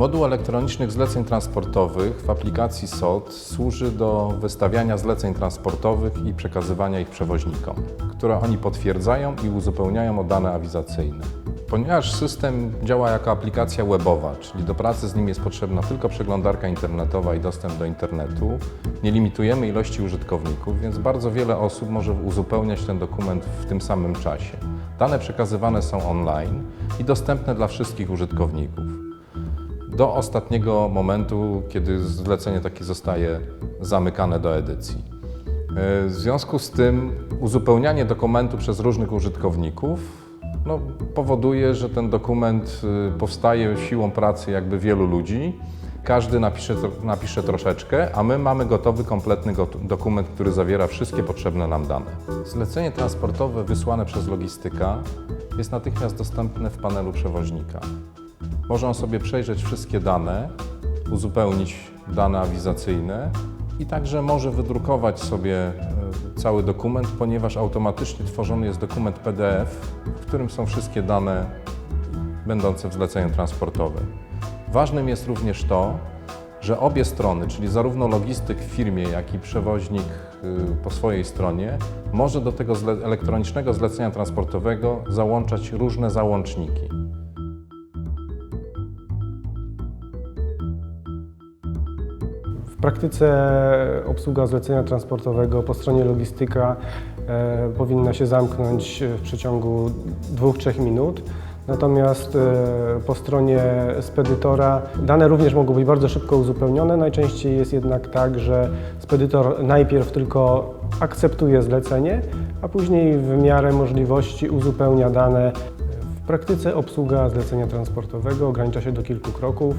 Moduł elektronicznych zleceń transportowych w aplikacji SOT służy do wystawiania zleceń transportowych i przekazywania ich przewoźnikom, które oni potwierdzają i uzupełniają o dane awizacyjne. Ponieważ system działa jako aplikacja webowa, czyli do pracy z nim jest potrzebna tylko przeglądarka internetowa i dostęp do internetu, nie limitujemy ilości użytkowników, więc bardzo wiele osób może uzupełniać ten dokument w tym samym czasie. Dane przekazywane są online i dostępne dla wszystkich użytkowników do ostatniego momentu, kiedy zlecenie takie zostaje zamykane do edycji. E, W związku z tym uzupełnianie dokumentu przez różnych użytkowników no, powoduje, że ten dokument y, powstaje siłą pracy jakby wielu ludzi. Każdy napisze, napisze troszeczkę, a my mamy gotowy, kompletny dokument, który zawiera wszystkie potrzebne nam dane. Zlecenie transportowe wysłane przez logistyka jest natychmiast dostępne w panelu przewoźnika. Może on sobie przejrzeć wszystkie dane, uzupełnić dane awizacyjne i także może wydrukować sobie e, cały dokument, ponieważ automatycznie tworzony jest dokument PDF, w którym są wszystkie dane będące w zleceniu transportowym. Ważnym jest również to, że obie strony, czyli zarówno logistyk w firmie, jak i przewoźnik y, po swojej stronie, może do tego elektronicznego zlecenia transportowego załączać różne załączniki. W praktyce obsługa zlecenia transportowego po stronie logistyka e, powinna się zamknąć w przeciągu 2-3 minut. Natomiast e, po stronie spedytora dane również mogą być bardzo szybko uzupełnione. Najczęściej jest jednak tak, że spedytor najpierw tylko akceptuje zlecenie, a później w miarę możliwości uzupełnia dane w praktyce obsługa zlecenia transportowego ogranicza się do kilku kroków.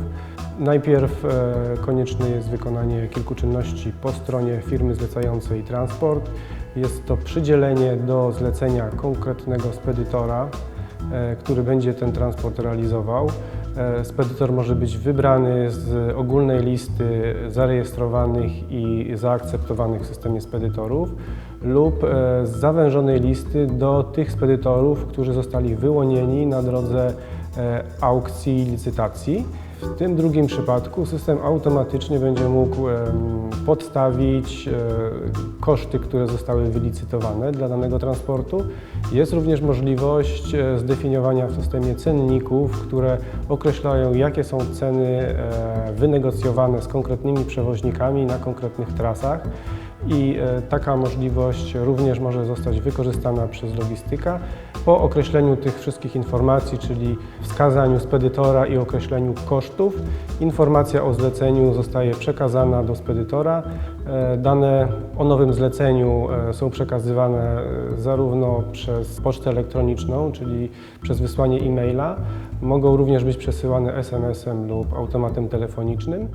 Najpierw e, konieczne jest wykonanie kilku czynności po stronie firmy zlecającej transport. Jest to przydzielenie do zlecenia konkretnego spedytora, e, który będzie ten transport realizował. E, Spedytor może być wybrany z ogólnej listy zarejestrowanych i zaakceptowanych w systemie spedytorów lub z zawężonej listy do tych spedytorów, którzy zostali wyłonieni na drodze aukcji i licytacji. W tym drugim przypadku system automatycznie będzie mógł podstawić e, koszty, które zostały wylicytowane dla danego transportu. Jest również możliwość e, zdefiniowania w systemie cenników, które określają, jakie są ceny e, wynegocjowane z konkretnymi przewoźnikami na konkretnych trasach. I taka możliwość również może zostać wykorzystana przez logistyka po określeniu tych wszystkich informacji, czyli wskazaniu spedytora i określeniu kosztów. Informacja o zleceniu zostaje przekazana do spedytora. E, Dane o nowym zleceniu e, są przekazywane e, zarówno przez pocztę elektroniczną, czyli przez wysłanie e-maila, mogą również być przesyłane SMS-em lub automatem telefonicznym.